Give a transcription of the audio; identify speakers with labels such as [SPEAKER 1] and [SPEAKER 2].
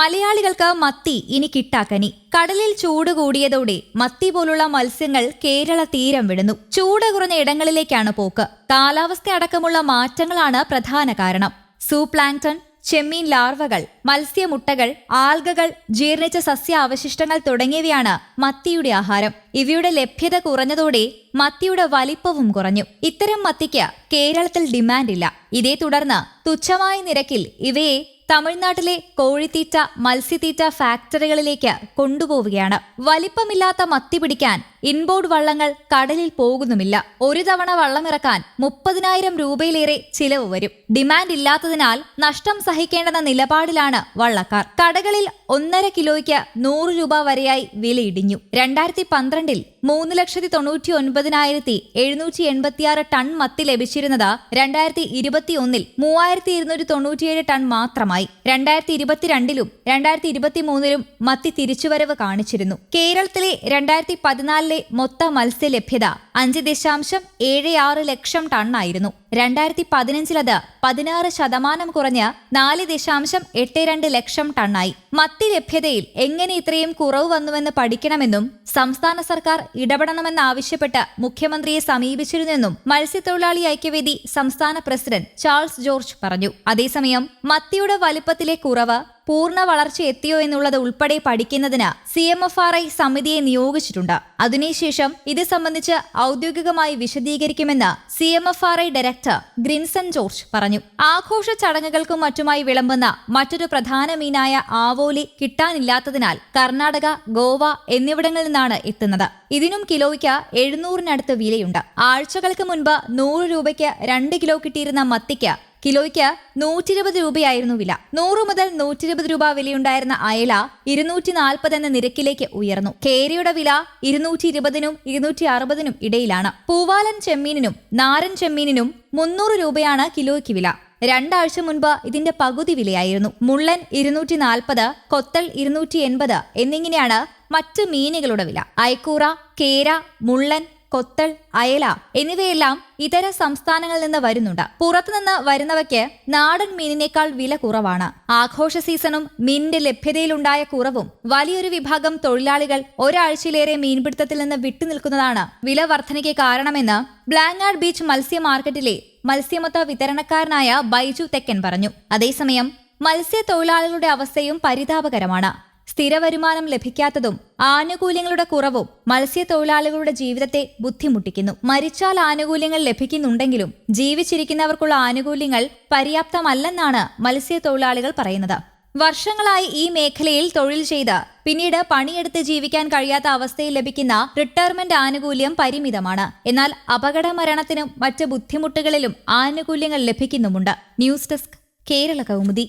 [SPEAKER 1] മലയാളികൾക്ക് മത്തി ഇനി കിട്ടാക്കനി. കടലിൽ ചൂട് കൂടിയതോടെ മത്തി പോലുള്ള മത്സ്യങ്ങൾ കേരള തീരം വിടുന്നു. ചൂട് കുറഞ്ഞ ഇടങ്ങളിലേക്കാണ് പോക്ക്. കാലാവസ്ഥ അടക്കമുള്ള മാറ്റങ്ങളാണ് പ്രധാന കാരണം. സൂപ്ലാങ്ടൺ ചെമ്മീൻ ലാർവകൾ മത്സ്യമുട്ടകൾ ആൽഗകൾ ജീർണിച്ച സസ്യ അവശിഷ്ടങ്ങൾ തുടങ്ങിയവയാണ് മത്തിയുടെ ആഹാരം. ഇവയുടെ ലഭ്യത കുറഞ്ഞതോടെ മത്തിയുടെ വലിപ്പവും കുറഞ്ഞു. ഇത്തരം മത്തിക്ക് കേരളത്തിൽ ഡിമാൻഡ് ഇല്ല ഇതേ തുടർന്ന് തുച്ഛമായ നിരക്കിൽ ഇവയെ തമിഴ്നാട്ടിലെ കോഴിത്തീറ്റ മത്സ്യത്തീറ്റ ഫാക്ടറികളിലേക്ക് കൊണ്ടുപോവുകയാണ്. വലിപ്പമില്ലാത്ത മത്തി പിടിക്കാൻ ഇൻബോർഡ് വള്ളങ്ങൾ കടലിൽ പോകുന്നുമില്ല. ഒരു തവണ വള്ളമിറക്കാൻ മുപ്പതിനായിരം രൂപയിലേറെ ചിലവ് വരും. ഡിമാൻഡ് ഇല്ലാത്തതിനാൽ നഷ്ടം സഹിക്കേണ്ടെന്ന നിലപാടിലാണ് വള്ളക്കാർ. കടകളിൽ ഒന്നര കിലോയ്ക്ക് നൂറ് രൂപ വരെയായി വിലയിടിഞ്ഞു രണ്ടായിരത്തി പന്ത്രണ്ടിൽ മൂന്ന് ലക്ഷത്തി തൊണ്ണൂറ്റി ഒൻപതിനായിരത്തി എഴുന്നൂറ്റി എൺപത്തിയാറ് ടൺ മത്തി ലഭിച്ചിരുന്നത് രണ്ടായിരത്തി ഇരുപത്തി ഒന്നിൽ മൂവായിരത്തി ഇരുന്നൂറ്റി തൊണ്ണൂറ്റിയേഴ് ടൺ മാത്രമായി. രണ്ടായിരത്തി ഇരുപത്തിരണ്ടിലും രണ്ടായിരത്തി ഇരുപത്തി മൂന്നിലും മത്തി തിരിച്ചുവരവ് കാണിച്ചിരുന്നു. കേരളത്തിലെ രണ്ടായിരത്തി പതിനാലിലെ മൊത്ത മത്സ്യ ലഭ്യത അഞ്ച് ദശാംശം ഏഴ് ആറ് ലക്ഷം ടണ്ണായിരുന്നു. രണ്ടായിരത്തി പതിനഞ്ചിലത് പതിനാറ് ശതമാനം കുറഞ്ഞ് നാല് ദശാംശം എട്ട് രണ്ട് ലക്ഷം ടണ്ണായി. മത്തി ലഭ്യതയിൽ എങ്ങനെ ഇത്രയും കുറവ് വന്നുവെന്ന് പഠിക്കണമെന്നും സംസ്ഥാന സർക്കാർ ഇടപെടണമെന്നാവശ്യപ്പെട്ട് മുഖ്യമന്ത്രിയെ സമീപിച്ചിരുന്നെന്നും മത്സ്യത്തൊഴിലാളി ഐക്യവേദി സംസ്ഥാന പ്രസിഡന്റ് ചാൾസ് ജോർജ് പറഞ്ഞു. അതേസമയം മത്തിയുടെ വലിപ്പത്തിലെ കുറവ് പൂർണ വളർച്ച എത്തിയോ എന്നുള്ളത് ഉൾപ്പെടെ പഠിക്കുന്നതിന് C M F R I സമിതിയെ നിയോഗിച്ചിട്ടുണ്ട്. അതിനുശേഷം ഇത് സംബന്ധിച്ച് ഔദ്യോഗികമായി വിശദീകരിക്കുമെന്ന് C M F R I director Grinson George പറഞ്ഞു. ആഘോഷ ചടങ്ങുകൾക്കും മറ്റുമായി വിളമ്പുന്ന മറ്റൊരു പ്രധാന മീനായ ആവോലി കിട്ടാനില്ലാത്തതിനാൽ കർണാടക ഗോവ എന്നിവിടങ്ങളിൽ നിന്നാണ് എത്തുന്നത്. ഇതിനും കിലോയ്ക്ക് എഴുന്നൂറിനടുത്ത് വിലയുണ്ട്. ആഴ്ചകൾക്ക് മുൻപ് നൂറ് രൂപയ്ക്ക് രണ്ട് കിലോ കിട്ടിയിരുന്ന മത്തിക്ക് കിലോയ്ക്ക് നൂറ്റി ഇരുപത് രൂപയായിരുന്നു വില. നൂറ് മുതൽ നൂറ്റി ഇരുപത് രൂപ വിലയുണ്ടായിരുന്ന അയല ഇരുന്നൂറ്റി നാൽപ്പത് എന്ന നിരക്കിലേക്ക് ഉയർന്നു. കേരയുടെ വില ഇരുന്നൂറ്റി ഇരുപതിനും ഇരുന്നൂറ്റി അറുപതിനും ഇടയിലാണ്. പൂവാലൻ ചെമ്മീനിനും നാരൻ ചെമ്മീനിനും മുന്നൂറ് രൂപയാണ് കിലോയ്ക്ക് വില. രണ്ടാഴ്ച മുൻപ് ഇതിന്റെ പകുതി വിലയായിരുന്നു. മുള്ളൻ ഇരുന്നൂറ്റി നാൽപ്പത് കൊത്തൽ ഇരുന്നൂറ്റി എൺപത് എന്നിങ്ങനെയാണ് മറ്റ് മീനുകളുടെ വില. അയക്കൂറ കേര മുള്ളൻ കൊത്തൾ അയല എന്നിവയെല്ലാം ഇതര സംസ്ഥാനങ്ങളിൽ നിന്ന് വരുന്നുണ്ട്. പുറത്തുനിന്ന് വരുന്നവയ്ക്ക് നാടൻ മീനിനേക്കാൾ വില കുറവാണ്. ആഘോഷ സീസണും മീനിന്റെ ലഭ്യതയിലുണ്ടായ കുറവും വലിയൊരു വിഭാഗം തൊഴിലാളികൾ ഒരാഴ്ചയിലേറെ മീൻപിടുത്തത്തിൽ നിന്ന് വിട്ടുനിൽക്കുന്നതാണ് വില വർധനയ്ക്ക് കാരണമെന്ന് ബ്ലാങ്ങാഡ് ബീച്ച് മത്സ്യ മാർക്കറ്റിലെ മത്സ്യമൊത്ത വിതരണക്കാരനായ ബൈജു തെക്കൻ പറഞ്ഞു. അതേസമയം മത്സ്യത്തൊഴിലാളികളുടെ അവസ്ഥയും പരിതാപകരമാണ്. സ്ഥിര വരുമാനം ലഭിക്കാത്തതും ആനുകൂല്യങ്ങളുടെ കുറവും മത്സ്യത്തൊഴിലാളികളുടെ ജീവിതത്തെ ബുദ്ധിമുട്ടിക്കുന്നു. മരിച്ചാൽ ആനുകൂല്യങ്ങൾ ലഭിക്കുന്നുണ്ടെങ്കിലും ജീവിച്ചിരിക്കുന്നവർക്കുള്ള ആനുകൂല്യങ്ങൾ പര്യാപ്തമല്ലെന്നാണ് മത്സ്യത്തൊഴിലാളികൾ പറയുന്നത്. വർഷങ്ങളായി ഈ മേഖലയിൽ തൊഴിൽ ചെയ്ത് പിന്നീട് പണിയെടുത്ത് ജീവിക്കാൻ കഴിയാത്ത അവസ്ഥയിൽ ലഭിക്കുന്ന റിട്ടയർമെന്റ് ആനുകൂല്യം പരിമിതമാണ്. എന്നാൽ അപകട മരണത്തിനും മറ്റ് ബുദ്ധിമുട്ടുകളിലും ആനുകൂല്യങ്ങൾ ലഭിക്കുന്നുമുണ്ട്. News desk Kerala Kaumudi.